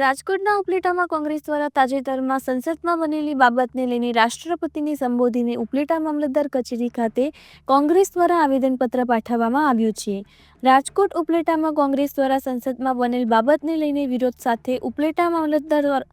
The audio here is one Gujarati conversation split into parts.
રાજકોટના ઉપલેટામાં કોંગ્રેસ દ્વારા તાજેતરમાં સંસદમાં બનેલી બાબતને લઈને રાષ્ટ્રપતિને સંબોધીને ઉપલેટા મામલતદાર કચેરી ખાતે કોંગ્રેસ દ્વારા આવેદનપત્ર પાઠવવામાં આવ્યું છે. રાજકોટ ઉપલેટામાં કોંગ્રેસ દ્વારા સંસદમાં બનેલ બાબતને લઈને વિરોધ સાથે ઉપલેટા મામલતદાર દ્વાર-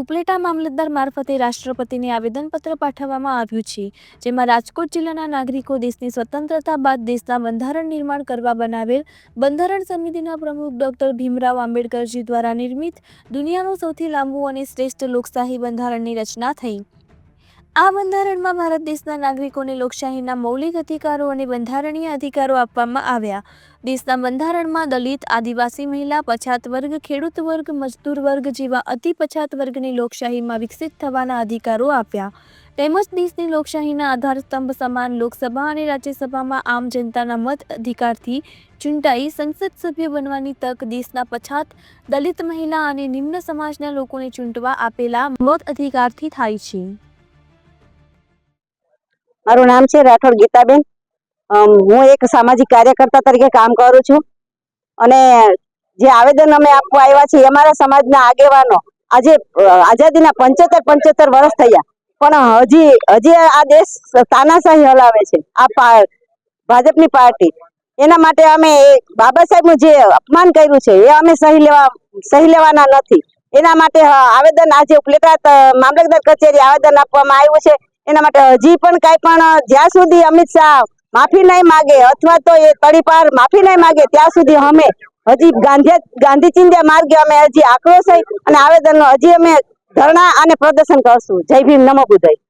ઉપલેટા મામલતદાર મારફતે રાષ્ટ્રપતિને આવેદનપત્ર પાઠવવામાં આવ્યું છે, જેમાં રાજકોટ જિલ્લાના નાગરિકો દેશની સ્વતંત્રતા બાદ દેશના બંધારણ નિર્માણ કરવા બનાવેલ બંધારણ સમિતિના પ્રમુખ ડોક્ટર ભીમરાવ આંબેડકરજી દ્વારા નિર્મિત દુનિયાનું સૌથી લાંબુ અને શ્રેષ્ઠ લોકશાહી બંધારણની રચના થઈ. આ બંધારણમાં ભારત દેશના નાગરિકોને લોકશાહીના મૌલિક અધિકારો અને બંધારણીય અધિકારો આપવામાં આવ્યા. દેશના બંધારણમાં દલિત, આદિવાસી મહિલા, પછાત વર્ગ, ખેડૂત વર્ગ, મજદૂર વર્ગ જેવા અતિ પછાત વર્ગને લોકશાહીમાં વિકસિત થવાના અધિકારો આપ્યા. તેમજ દેશની લોકશાહીના આધારસ્તંભ સમાન લોકસભા અને રાજ્યસભામાં આમ જનતાના મત અધિકારથી ચૂંટાઈ સંસદ સભ્ય બનવાની તક દેશના પછાત દલિત મહિલા અને નિમ્ન સમાજના લોકોને ચૂંટવા આપેલા મત અધિકારથી થાય છે. મારું નામ છે રાઠોડ ગીતાબેન. હું એક સામાજિક કાર્યકર્તા તરીકે કામ કરું છું. અને જે આવેદન અમે આપવા આવ્યા છીએ અમારા સમાજના આગેવાનો આજે, આઝાદીના પંચોતેર પંચોતેર વર્ષ થયા. પણ હજી હજી આ દેશ તાનાશાહી હલાવે છે. આ ભાજપની પાર્ટી. એના માટે અમે બાબા સાહેબનું જે અપમાન કર્યું છે, એ અમે સહી લેવા, સહી લેવાના નથી. એના માટે આવેદન આજે ઉપલેટા મામલતદાર કચેરી આવેદન આપવામાં આવ્યું છે. એના માટે હજી પણ કાંઈ પણ જ્યાં સુધી અમિત શાહ માફી નહીં માગે અથવા તો એ તડીપાર માફી નહીં માગે, ત્યાં સુધી અમે હજી ગાંધી ગાંધી ચિંધ્યા માર્ગે અમે હજી આક્રોશ અને આવેદન હજી અમે ધરણા અને પ્રદર્શન કરશું. જય ભીમ, નમો બુદ્ધાય.